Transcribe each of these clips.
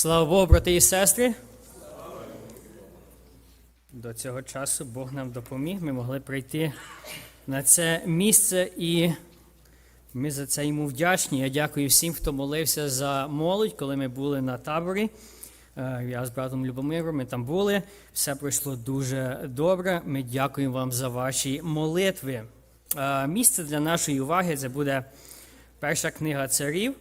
Слава Богу, брати і сестри. До цього часу Бог нам допоміг. Ми могли прийти на це місце, і ми за це йому вдячні. Я дякую всім, хто молився за молодь, коли ми були на таборі. Е, Я з братом Любомиром, ми там були. Все пройшло дуже добре. Ми дякуємо вам за ваші молитви. Е, Місце для нашої уваги це буде перша книга царів.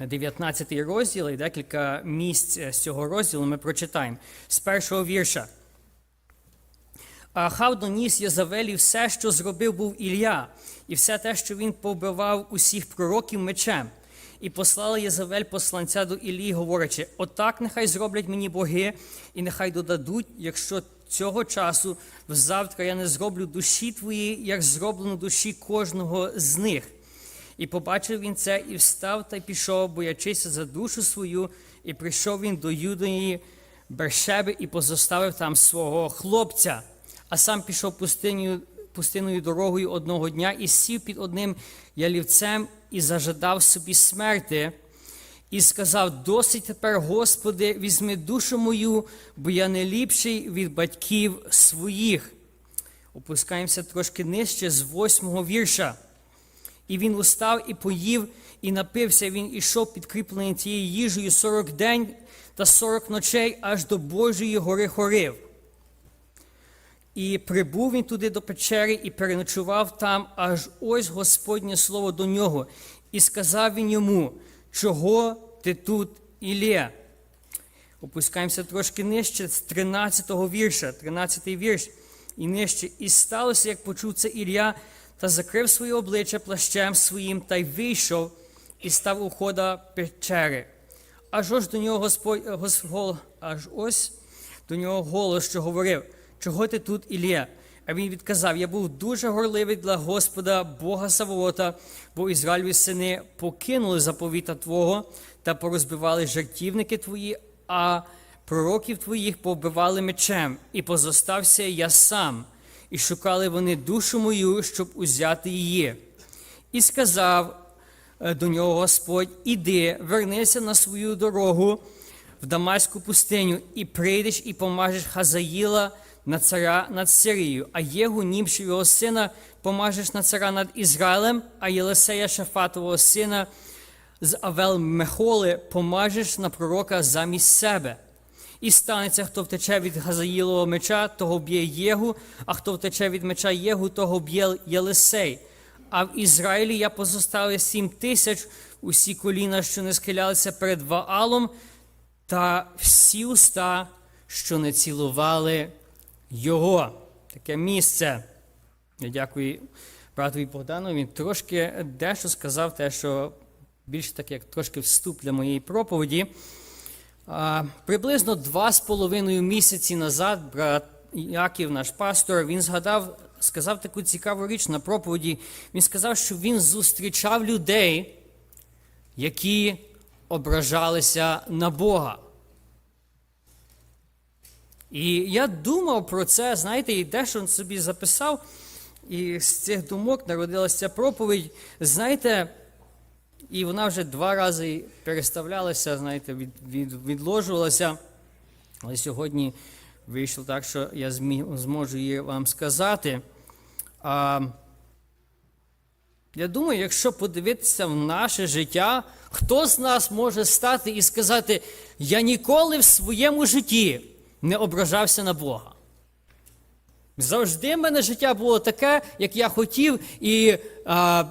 19 розділ і декілька місць з цього розділу ми прочитаємо з першого вірша. Ахав доніс Єзавелі все, що зробив був Ілля, і все те, що він побивав усіх пророків мечем. І послала Єзавель посланця до Іллі, говорячи: Отак нехай зроблять мені боги, і нехай додадуть, якщо цього часу взавтра я не зроблю душі твої, як зроблено душі кожного з них. І побачив він це, і встав та й пішов, боячися за душу свою, і прийшов він до Юдої Бершеби і позоставив там свого хлопця, а сам пішов пустиною, пустиною дорогою одного дня і сів під одним ялівцем і зажадав собі смерти, і сказав: Досить тепер, Господи, візьми душу мою, бо я не ліпший від батьків своїх. Опускаємося трошки нижче з восьмого вірша. І він устав і поїв, і напився. Він ішов підкріплений тією їжею сорок день та сорок ночей аж до Божої гори Хорив. І прибув він туди до печери і переночував там, аж ось Господнє слово до нього. І сказав він йому, чого ти тут Ілє? Опускаємося трошки нижче з 13-го вірша, 13-й вірш і нижче. І сталося, як почув це Ілля, та закрив своє обличчя плащем своїм та й вийшов і став у хода печери. Аж ось до нього Господь, Господь аж ось до нього голос, що говорив, чого ти тут, Ілія? А він відказав: Я був дуже горливий для Господа, Бога Саволота, бо Ізраїльові сини покинули заповіта Твого та порозбивали жертівники твої, а пророків твоїх побивали мечем, і позостався я сам, і шукали вони душу мою, щоб узяти її. І сказав е, до нього Господь: Іди, вернися на свою дорогу в Дамаську пустиню, і прийдеш і помажеш Хазаїла на царя над Сирією, а Єгу, німши його сина, помажеш на царя над Ізраїлем, а Єлисея Шафатового сина з Авел Мехоли помажеш на пророка замість себе. І станеться, хто втече від Газаїлового меча, того б'є Єгу, а хто втече від меча Єгу, того б'є Єлисей. А в Ізраїлі я позоставив сім тисяч усі коліна, що не схилялися перед Ваалом, та всі уста, що не цілували його. Таке місце. Я дякую братові Богдану. Він трошки дещо сказав те, що більше таке, як трошки вступ для моєї проповіді. Приблизно два з половиною місяці назад брат Яків, наш пастор, він згадав, сказав таку цікаву річ на проповіді. Він сказав, що він зустрічав людей, які ображалися на Бога. І я думав про це, знаєте, і дещо собі записав, і з цих думок народилася проповідь. Знаєте, і вона вже два рази переставлялася, знаєте, від, від, відложувалася. Але сьогодні вийшло так, що я зможу її вам сказати. А, я думаю, якщо подивитися в наше життя, хто з нас може стати і сказати, я ніколи в своєму житті не ображався на Бога. Завжди в мене життя було таке, як я хотів, і а,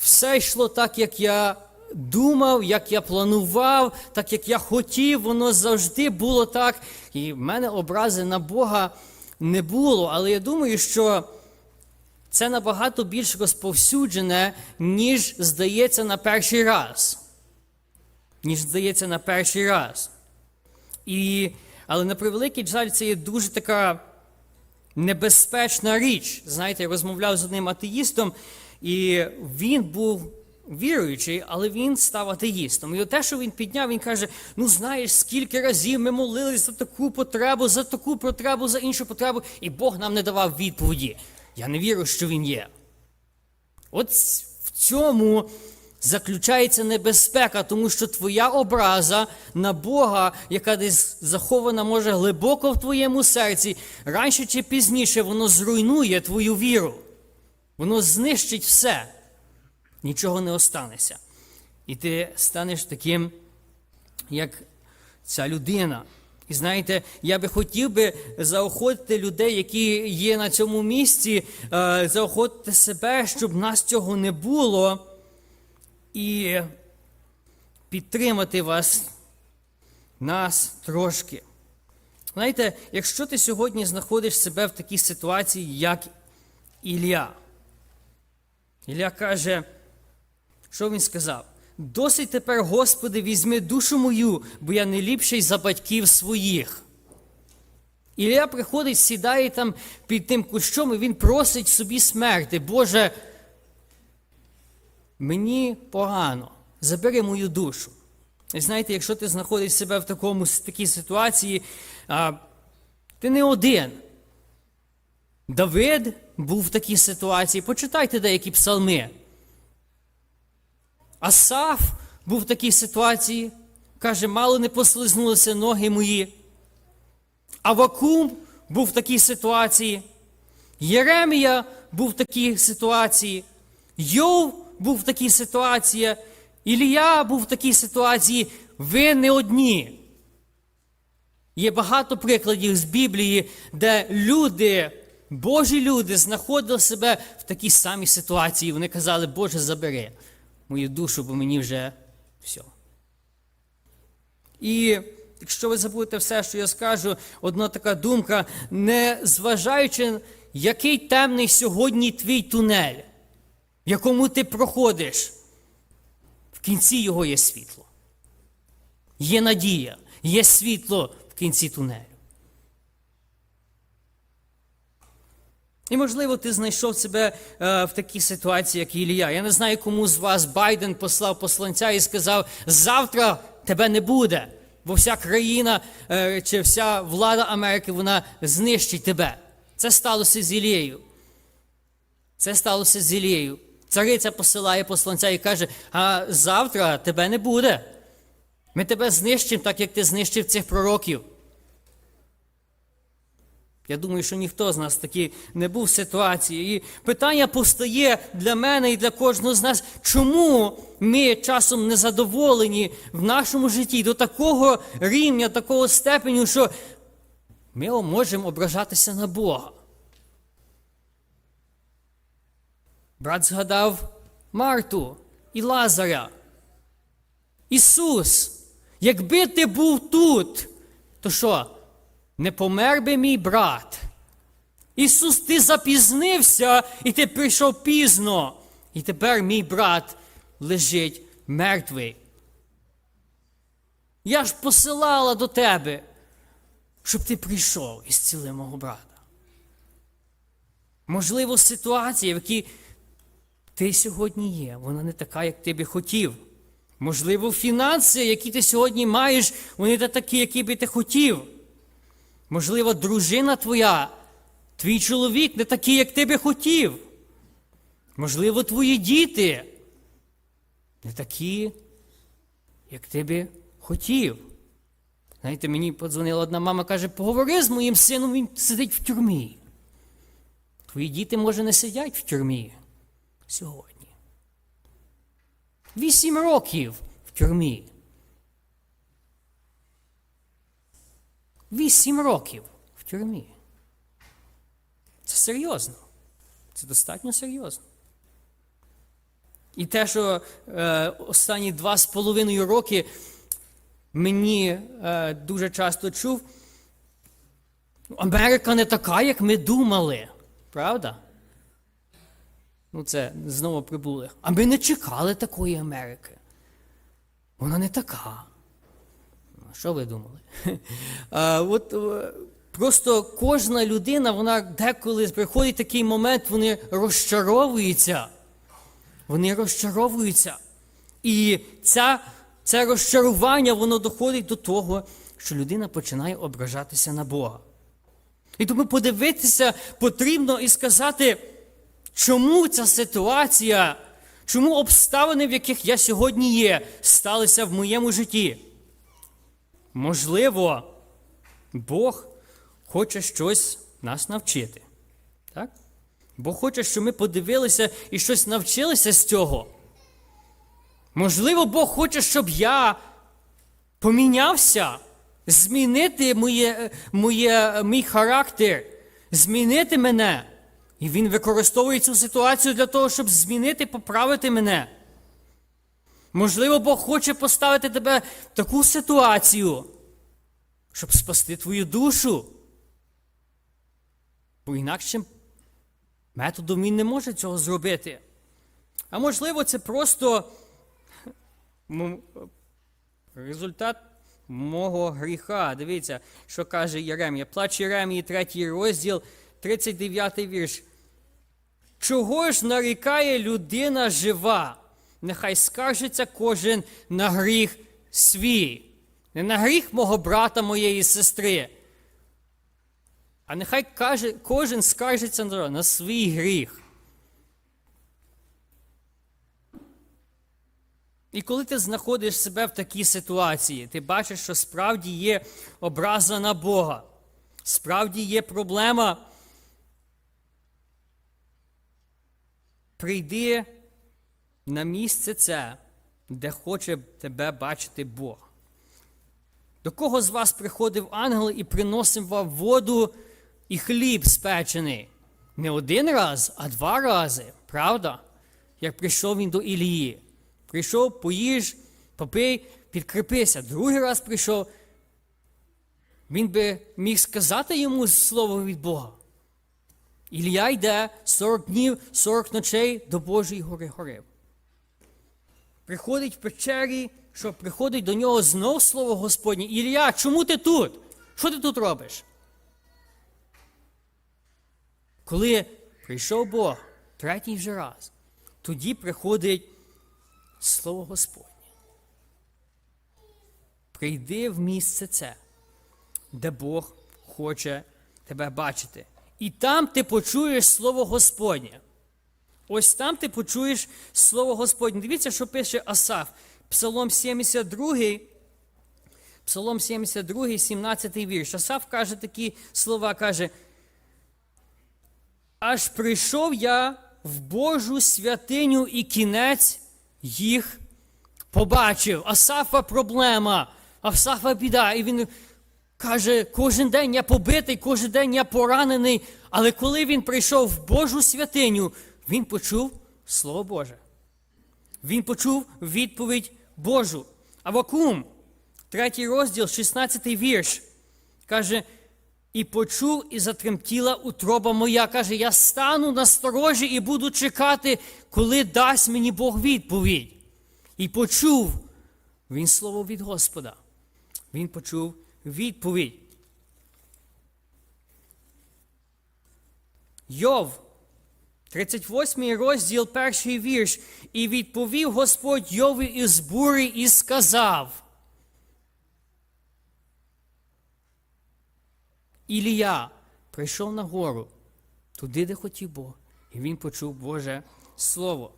все йшло так, як я думав, як я планував, так як я хотів, воно завжди було так. І в мене образи на Бога не було. Але я думаю, що це набагато більш розповсюджене, ніж здається на перший раз. Ніж здається на перший раз. І, Але на превеликий жаль, це є дуже така небезпечна річ. Знаєте, я розмовляв з одним атеїстом, і він був віруючий, але він став атеїстом. І те, що він підняв, він каже: ну знаєш, скільки разів ми молились за таку потребу, за таку потребу, за іншу потребу, і Бог нам не давав відповіді. Я не вірю, що він є. От в цьому заключається небезпека, тому що твоя образа на Бога, яка десь захована, може глибоко в твоєму серці, раніше чи пізніше воно зруйнує твою віру. Воно знищить все. Нічого не останеться. І ти станеш таким, як ця людина. І знаєте, я би хотів би заохотити людей, які є на цьому місці, е, заохотити себе, щоб нас цього не було, і підтримати вас, нас трошки. Знаєте, якщо ти сьогодні знаходиш себе в такій ситуації, як Ілля, Ілля каже, що він сказав? Досить тепер, Господи, візьми душу мою, бо я не ліпший за батьків своїх. Ілля приходить, сідає там під тим кущом, і він просить собі смерти. Боже, мені погано, забери мою душу. І знаєте, якщо ти знаходиш себе в такому, такій ситуації, а, ти не один. Давид був в такій ситуації. Почитайте деякі псалми. Асаф був в такій ситуації, каже, мало не послизнулися ноги мої. Авакум був в такій ситуації. Єремія був в такій ситуації. Йов був в такій ситуації. Ілія був в такій ситуації. Ви не одні. Є багато прикладів з Біблії, де люди, Божі люди, знаходили себе в такій самій ситуації. Вони казали, Боже, забери мою душу, бо мені вже все. І якщо ви забудете все, що я скажу, одна така думка, не зважаючи, який темний сьогодні твій тунель, в якому ти проходиш, в кінці його є світло. Є надія, є світло в кінці тунелю. І, можливо, ти знайшов себе е, в такій ситуації, як Ілія. Я не знаю, кому з вас Байден послав посланця і сказав: завтра тебе не буде, бо вся країна е, чи вся влада Америки вона знищить тебе. Це сталося з Ілією. Це сталося з Ілією. Цариця посилає посланця і каже: а завтра тебе не буде. Ми тебе знищимо, так як ти знищив цих пророків. Я думаю, що ніхто з нас таки не був в ситуації. І питання постає для мене і для кожного з нас, чому ми часом не задоволені в нашому житті до такого рівня, такого степеню, що ми можемо ображатися на Бога. Брат згадав Марту і Лазаря. Ісус, якби ти був тут, то що? Не помер би мій брат. Ісус, ти запізнився, і ти прийшов пізно. І тепер мій брат лежить мертвий. Я ж посилала до тебе, щоб ти прийшов і зцілив мого брата. Можливо, ситуація, в якій ти сьогодні є, вона не така, як ти би хотів. Можливо, фінанси, які ти сьогодні маєш, вони не такі, які би ти хотів. Можливо, дружина твоя, твій чоловік не такий, як ти би хотів. Можливо, твої діти не такі, як ти би хотів. Знаєте, мені подзвонила одна мама, каже, поговори з моїм сином, він сидить в тюрмі. Твої діти, може, не сидять в тюрмі сьогодні. Вісім років в тюрмі. Вісім років в тюрмі. Це серйозно. Це достатньо серйозно. І те, що е, останні два з половиною роки мені е, дуже часто чув, Америка не така, як ми думали. Правда? Ну, це знову прибули. А ми не чекали такої Америки. Вона не така. Що ви думали? А, от, е, Просто кожна людина, вона деколи приходить такий момент, вони розчаровуються. Вони розчаровуються. І ця, це розчарування, воно доходить до того, що людина починає ображатися на Бога. І тому подивитися потрібно і сказати, чому ця ситуація, Чому обставини, в яких я сьогодні є, сталися в моєму житті? Можливо, Бог хоче щось нас навчити. Так? Бог хоче, щоб ми подивилися і щось навчилися з цього. Можливо, Бог хоче, щоб я помінявся, змінити моє, моє, мій характер, змінити мене. І він використовує цю ситуацію для того, щоб змінити, поправити мене. Можливо, Бог хоче поставити тебе в таку ситуацію, щоб спасти твою душу. Бо інакшим методом він не може цього зробити. А можливо, це просто результат мого гріха. Дивіться, що каже Єремія. Плач Єремії, третій розділ, 39 вірш. Чого ж нарікає людина жива? Нехай скаржиться кожен на гріх свій, не на гріх мого брата, моєї сестри. А нехай каже, кожен скаржиться на, свій гріх. І коли ти знаходиш себе в такій ситуації, ти бачиш, що справді є образа на Бога, справді є проблема. Прийди на місце це, де хоче тебе бачити Бог. До кого з вас приходив ангел і приносив вам воду і хліб спечений? Не один раз, а два рази, правда? Як прийшов він до Ілії. Прийшов, поїж, попий, підкріпися. Другий раз прийшов. Він би міг сказати йому слово від Бога. Ілля йде 40 днів, 40 ночей до Божої гори горив. Приходить в печері, що приходить до нього знов слово Господнє. Ілля, чому ти тут? Що ти тут робиш? Коли прийшов Бог третій вже раз, тоді приходить слово Господнє. Прийди в місце це, де Бог хоче тебе бачити. І там ти почуєш слово Господнє. Ось там ти почуєш слово Господнє. Дивіться, що пише Асаф. Псалом 72, Псалом 72, 17 вірш. Асаф каже такі слова, каже, аж прийшов я в Божу святиню і кінець їх побачив. Асафа проблема, Асафа біда. І він каже, кожен день я побитий, кожен день я поранений. Але коли він прийшов в Божу святиню, він почув Слово Боже. Він почув відповідь Божу. Авакум, третій розділ, 16 вірш, каже, і почув, і затремтіла утроба моя. Каже, я стану на сторожі і буду чекати, коли дасть мені Бог відповідь. І почув він слово від Господа. Він почув відповідь. Йов, 38 розділ, перший вірш. І відповів Господь Йові із бури і сказав. Ілія прийшов на гору, туди, де хотів Бог, і він почув Боже Слово.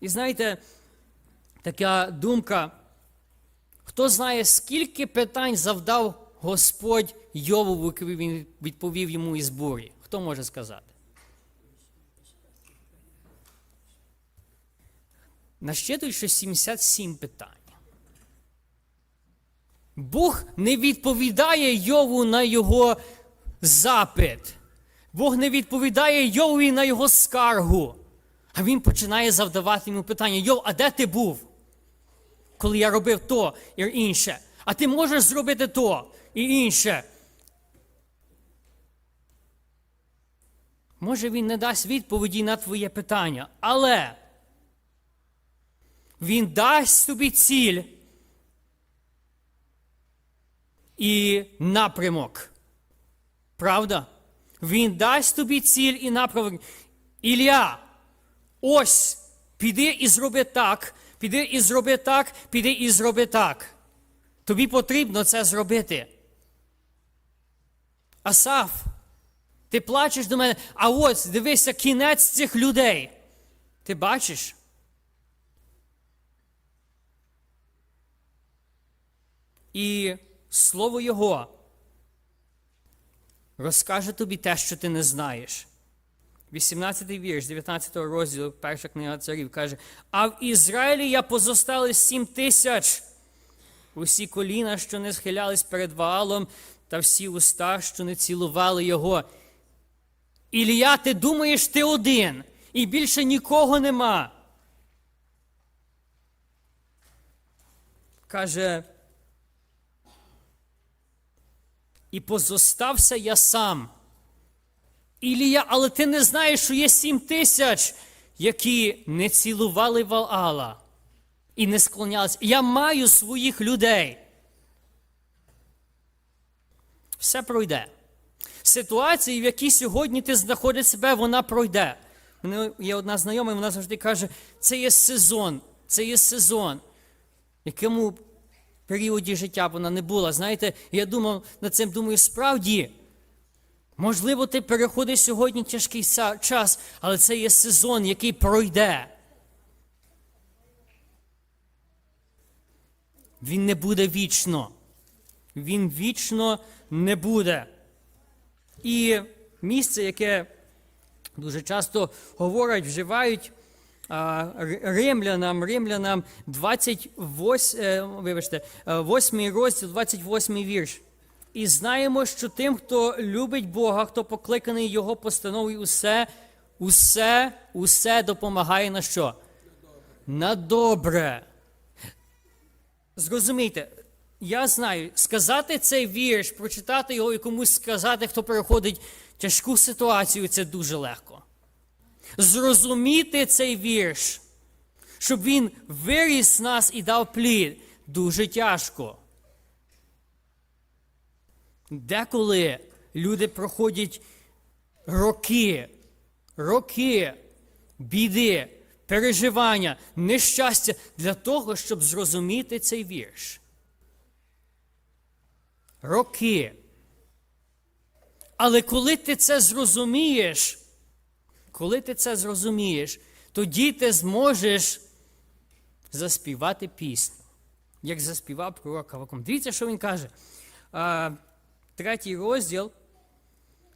І знаєте, така думка, хто знає, скільки питань завдав Господь Йову, коли він відповів йому із бурі? Хто може сказати? Нащитують, що 77 питань. Бог не відповідає Йову на його запит. Бог не відповідає Йові на його скаргу. А він починає завдавати йому питання: Йов, а де ти був? Коли я робив то і інше. А ти можеш зробити то і інше. Може, він не дасть відповіді на твоє питання, але він дасть тобі ціль і напрямок. Правда? Він дасть тобі ціль і напрямок. Ілля, ось піди і зроби так, піди і зроби так, піди і зроби так. Тобі потрібно це зробити. Асаф, ти плачеш до мене, а ось дивися кінець цих людей. Ти бачиш? І слово Його розкаже тобі те, що ти не знаєш. 18-й вірш, 19 розділу, перша книга царів каже: А в Ізраїлі я позостали сім тисяч. Усі коліна, що не схилялись перед Ваалом, та всі уста, що не цілували його. Ілія, ти думаєш, ти один, і більше нікого нема. Каже, і позостався я сам. Ілія, але ти не знаєш, що є сім тисяч, які не цілували Ваала і не склонялися. Я маю своїх людей. Все пройде. Ситуація, в якій сьогодні ти знаходиш себе, вона пройде. Мене є одна знайома, і вона завжди каже: це є сезон, це є сезон. Якому періоді життя вона не була. Знаєте, я думав над цим, думаю, справді. Можливо, ти переходиш сьогодні тяжкий час, але це є сезон, який пройде. Він не буде вічно. Він вічно не буде. І місце, яке дуже часто говорять, вживають римлянам, римлянам 28, е, вибачте, е, 8 розділ, 28 вірш. І знаємо, що тим, хто любить Бога, хто покликаний Його постановою, усе, усе, усе допомагає на що? На добре. Зрозумійте, я знаю, сказати цей вірш, прочитати його і комусь сказати, хто переходить тяжку ситуацію, це дуже легко. Зрозуміти цей вірш, щоб він виріс нас і дав плід, дуже тяжко. Деколи люди проходять роки, роки біди, переживання, нещастя для того, щоб зрозуміти цей вірш. Роки. Але коли ти це зрозумієш, коли ти це зрозумієш, тоді ти зможеш заспівати пісню, як заспівав пророк Авакум. Дивіться, що він каже. Третій розділ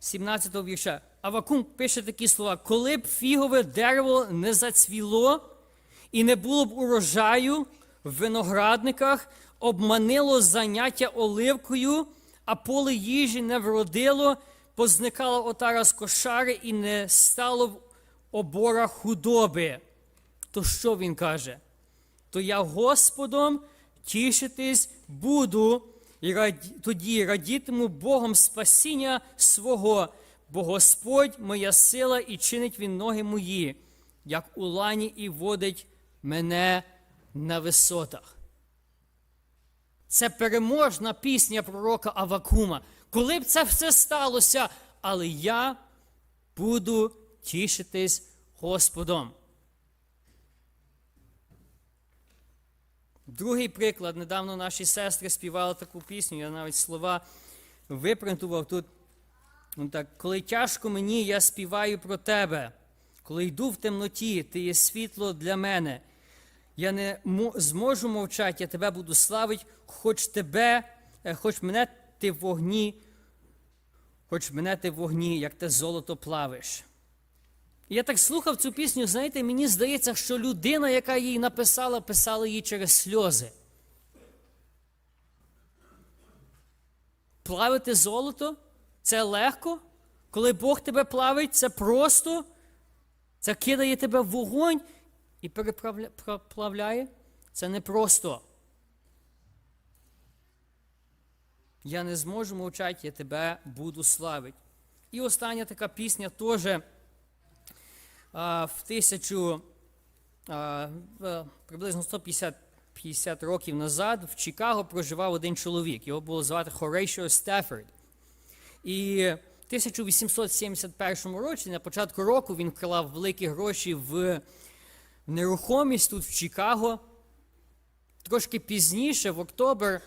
17-го вірша. Авакум пише такі слова: коли б фігове дерево не зацвіло і не було б урожаю в виноградниках, обманило заняття оливкою, а поле їжі не вродило, позникала отара з кошари і не стало в оборах худоби. То що він каже? то я Господом тішитись буду, і раді, тоді радітиму Богом спасіння свого, бо Господь моя сила і чинить він ноги мої, як у лані і водить мене на висотах. Це переможна пісня пророка Авакума. Коли б це все сталося, але я буду тішитись Господом. Другий приклад, недавно наші сестри співали таку пісню, я навіть слова випринтував тут. Ну, так, Коли тяжко мені, я співаю про тебе. Коли йду в темноті, ти є світло для мене. Я не зможу мовчати, я тебе буду славити, хоч тебе, е, хоч мене ти в вогні, хоч мене ти в вогні, як те золото плавиш. Я так слухав цю пісню, знаєте, мені здається, що людина, яка її написала, писала її через сльози. Плавити золото це легко. Коли Бог тебе плавить, це просто. Це кидає тебе в вогонь і переплавляє. Це непросто. Я не зможу мовчати, я тебе буду славити. І остання така пісня теж а, в тисячу а, приблизно 150 50 років назад в Чикаго проживав один чоловік. Його було звати Хорейшо Стефорд. І в 1871 році, на початку року, він вклав великі гроші в нерухомість тут в Чикаго. Трошки пізніше, в октобер,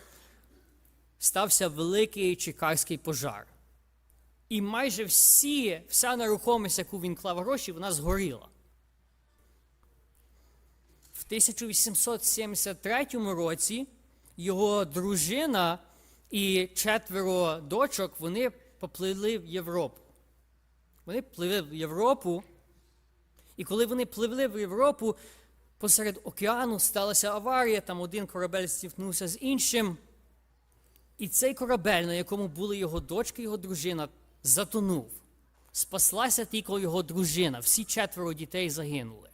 стався великий чикагський пожар. І майже всі, вся нерухомість, яку він клав гроші, вона згоріла. В 1873 році його дружина і четверо дочок вони попливли в Європу. Вони пливли в Європу, і коли вони пливли в Європу, посеред океану сталася аварія, там один корабель стикнувся з іншим. І цей корабель, на якому були його дочки його дружина, затонув. Спаслася тільки його дружина. Всі четверо дітей загинули.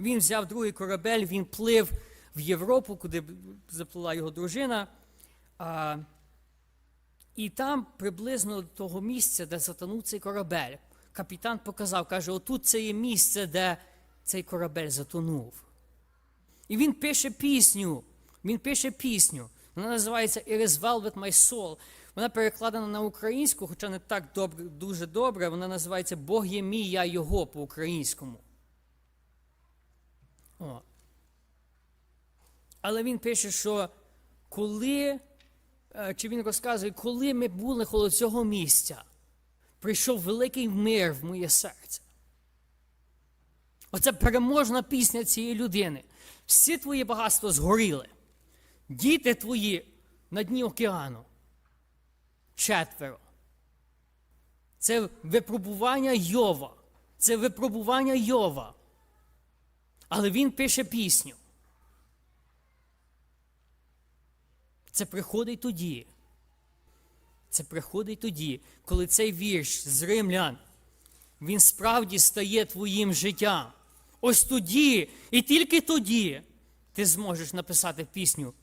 Він взяв другий корабель, він плив в Європу, куди заплила його дружина. А, і там приблизно до того місця, де затонув цей корабель, капітан показав, каже: отут це є місце, де цей корабель затонув. І він пише пісню. Він пише пісню. Вона називається It is with my soul. Вона перекладена на українську, хоча не так добре, дуже добре. Вона називається Бог є мій, я його по-українському. О. Але він пише, що коли, е, чи він розказує, коли ми були коло цього місця, прийшов великий мир в моє серце. Оце переможна пісня цієї людини. Всі твої багатства згоріли. Діти твої на дні океану. Четверо. Це випробування Йова. Це випробування Йова. Але він пише пісню. Це приходить тоді. Це приходить тоді, коли цей вірш з римлян, він справді стає твоїм життям. Ось тоді, і тільки тоді ти зможеш написати пісню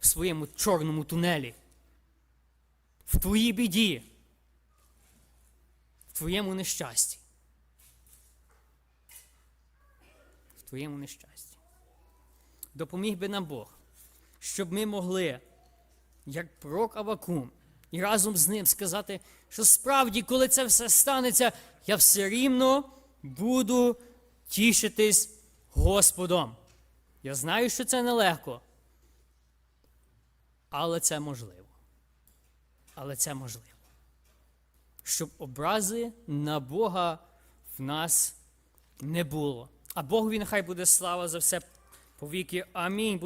в своєму чорному тунелі, в твоїй біді, в твоєму нещасті. В твоєму нещасті. Допоміг би нам Бог, щоб ми могли, як пророк Авакум, і разом з ним сказати, що справді, коли це все станеться, я все рівно буду тішитись Господом. Я знаю, що це нелегко, але це можливо. Але це можливо. Щоб образи на Бога в нас не було. А Богові нехай буде слава за все повіки. Амінь.